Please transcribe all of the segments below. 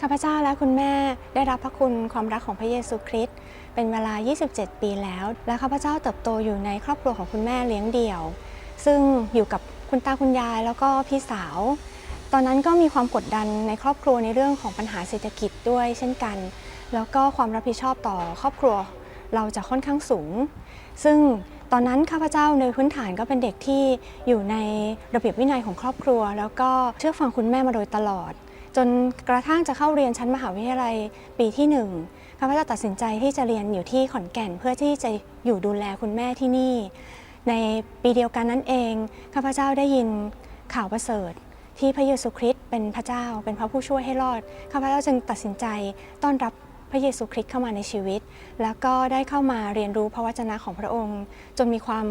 ข้าพเจ้าและคุณแม่ได้รับพระคุณความรักของพระเยซูคริสต์เป็นเวลา 27 ปีแล้ว และข้าพเจ้าเติบโตอยู่ในครอบครัวของคุณแม่เลี้ยงเดี่ยว ซึ่งอยู่กับคุณตาคุณยายแล้วก็พี่สาว ตอนนั้นก็มีความกดดันในครอบครัวในเรื่องของปัญหาเศรษฐกิจด้วยเช่นกัน แล้วก็ความรับผิดชอบต่อครอบครัวเราจะค่อนข้างสูง ซึ่งตอนนั้นข้าพเจ้าในพื้นฐานก็เป็นเด็กที่อยู่ในระเบียบวินัยของครอบครัว แล้วก็เชื่อฟังคุณแม่มาโดยตลอด จนกระทั่งจะเข้าเรียนชั้นมหาวิทยาลัยปีที่หนึ่งข้าพเจ้าตัดสินใจที่จะเรียนอยู่ที่ขอนแก่น เพื่อที่จะอยู่ดูแลคุณแม่ที่นี่ ในปีเดียวกันนั้นเองข้าพเจ้าได้ยินข่าวประเสริฐ ที่พระเยซูคริสต์เป็นพระเจ้า เป็นพระผู้ช่วยให้รอดข้าพเจ้าจึงตัดสินใจต้อนรับพระเยซูคริสต์เข้ามาในชีวิต แล้วก็ได้เข้ามาเรียนรู้พระวจนะของพระองค์ จนมีความ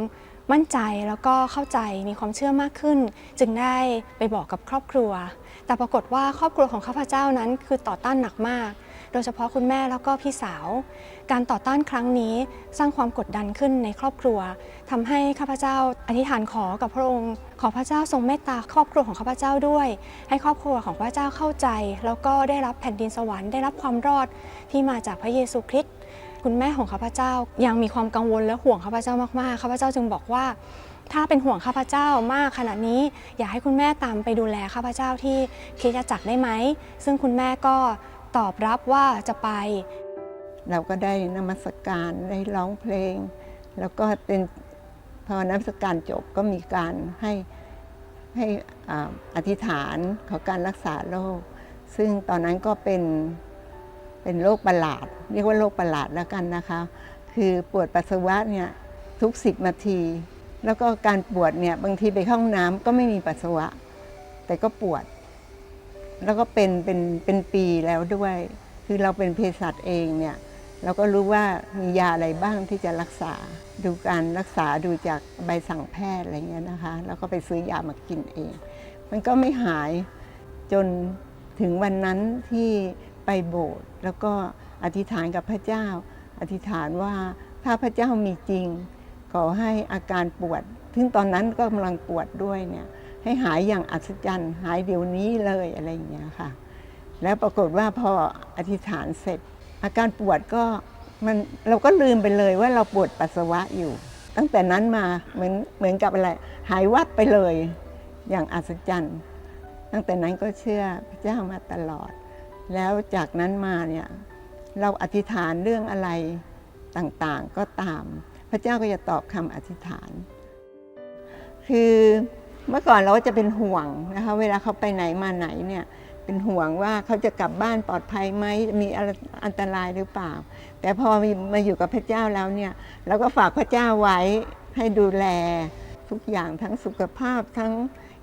มั่นใจแล้วก็เข้าใจมีความเชื่อมากขึ้น จึงได้ไปบอกกับครอบครัว แต่ปรากฏว่าครอบครัวของข้าพเจ้านั้นคือต่อต้านหนักมาก โดยเฉพาะคุณแม่แล้วก็พี่สาว การต่อต้านครั้งนี้สร้างความกดดันขึ้นในครอบครัวทำให้ข้าพเจ้าอธิษฐานขอกับพระองค์ ขอพระเจ้าทรงเมตตาครอบครัวของข้าพเจ้าด้วย ให้ครอบครัวของพระเจ้าเข้าใจ แล้วก็ได้รับแผ่นดินสวรรค์ได้รับความรอดที่มาจากพระเยซูคริสต์ คุณแม่ของข้าพเจ้า ยังมีความกังวลและห่วงข้าพเจ้ามากๆข้าพเจ้าจึงบอกว่า ถ้าเป็นห่วงข้าพเจ้ามากขนาดนี้ อยากให้คุณแม่ตามไปดูแลข้าพเจ้าที่คริสตจักรได้ไหม ซึ่งคุณแม่ก็ตอบรับว่าจะไป เราก็ได้นมัสการได้ร้องเพลง แล้วก็เป็นพอนมัสการจบก็มีการให้ให้อ่าอธิษฐานขอการรักษาโรคซึ่งตอนนั้นก็เป็น เป็นโรคประหลาด เรียกว่าโรคประหลาดแล้วกันนะคะ คือปวดปัสสาวะเนี่ยทุกสิบนาที แล้วก็การปวดเนี่ยบางทีไปห้องน้ำก็ไม่มีปัสสาวะ แต่ก็ปวด แล้วก็เป็นเป็นเป็นปีแล้วด้วย คือเราเป็นเภสัชเองเนี่ยเราก็รู้ว่ามียาอะไรบ้างที่จะรักษา ดูการรักษาดูจากใบสั่งแพทย์อะไรเงี้ยนะคะ แล้วก็ไปซื้อยามากินเอง มันก็ไม่หายจนถึงวันนั้นที่ ไปโบสถ์แล้วก็อธิษฐานกับพระเจ้า อธิษฐานว่าถ้าพระเจ้ามีจริง ขอให้อาการปวดซึ่งตอนนั้นก็กำลังปวดด้วยเนี่ยให้หายอย่างอัศจรรย์ หายเดี๋ยวนี้เลยอะไรอย่างเงี้ยค่ะ แล้วปรากฏว่าพออธิษฐานเสร็จ อาการปวดก็มันเราก็ลืมไปเลยว่าเราปวดปัสสาวะอยู่ ตั้งแต่นั้นมาเหมือนเหมือนกับอะไรหายวับไปเลยอย่างอัศจรรย์ ตั้งแต่นั้นก็เชื่อพระเจ้ามาตลอด แล้วจากนั้นมาเนี่ยเราอธิษฐานเรื่องอะไรต่างๆก็ตาม พระเจ้าก็จะตอบคำอธิษฐาน คือเมื่อก่อนเราก็จะเป็นห่วงนะคะเวลาเขาไปไหนมาไหนเนี่ยเป็นห่วงว่าเขาจะกลับบ้านปลอดภัยไหมมีอะไรอันตรายหรือเปล่า แต่พอมาอยู่กับพระเจ้าแล้วเนี่ยเราก็ฝากพระเจ้าไว้ให้ดูแลทุกอย่างทั้งสุขภาพทั้ง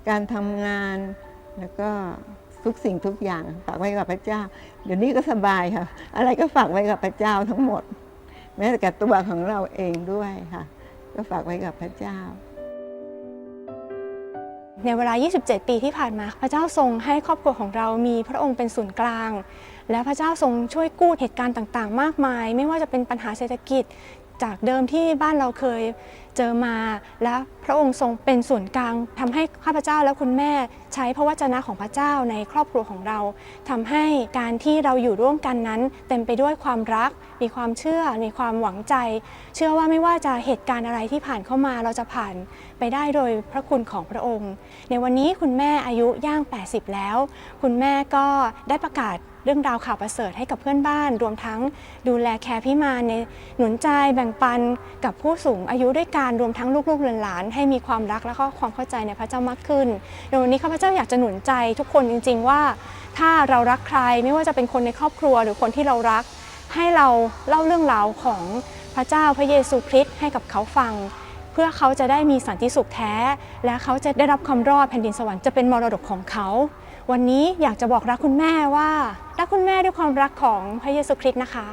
การทำงานแล้วก็ ทุกสิ่งทุกอย่างฝากไว้กับพระเจ้า เดี๋ยวนี้ก็สบายค่ะ อะไรก็ฝากไว้กับพระเจ้าทั้งหมด แม้แต่กับตัวของเราเองด้วยค่ะ ก็ฝากไว้กับพระเจ้า ในเวลา 27 ปีที่ผ่านมา พระเจ้าทรงให้ครอบครัวของเรามีพระองค์เป็นศูนย์กลาง และพระเจ้าทรงช่วยกู้เหตุการณ์ต่าง ๆ มากมาย ไม่ว่าจะเป็นปัญหาเศรษฐกิจจากเดิมที่บ้านเราเคย เจอมา และพระองค์ทรงเป็นศูนกลางทำให้ข้าพเจ้าและคุณแม่ใช้พระวจนะของพระเจ้าในครอบครัวของเราทำให้การที่เราอยู่ร่วมกันนั้น เต็มไปด้วยความรัก มีความเชื่อ มีความหวังใจ เชื่อว่าไม่ว่าจะเหตุการณ์อะไรที่ผ่านเข้ามาเราจะผ่านไปได้โดยพระคุณของพระองค์ ในวันนี้คุณแม่อายุย่าง 80 แล้ว คุณแม่ก็ได้ประกาศเรื่องราวข่าวประเสริฐให้กับเพื่อนบ้าน รวมทั้งดูแลแคร์พี่มานในหนุนใจแบ่งปันกับผู้สูงอายุด้วยกันารรวมทั้งลูกๆหลานๆให้มีความรักและก็ความเข้าใจในพระเจ้ามากขึ้นในวันนี้ข้าพเจ้าอยากจะหนุนใจทุกคนจริง ๆว่า ถ้าเรารักใครไม่ว่าจะเป็นคนในครอบครัวหรือคนที่เรารัก ให้เราเล่าเรื่องราวของพระเจ้าพระเยซูคริสต์ให้กับเขาฟัง เพื่อเขาจะได้มีสันติสุขแท้ และเขาจะได้รับความรอดแผ่นดินสวรรค์จะเป็นมรดกของเขาวันนี้อยากจะบอกรักคุณแม่ว่า รักคุณแม่ด้วยความรักของพระเยซูคริสต์นะคะ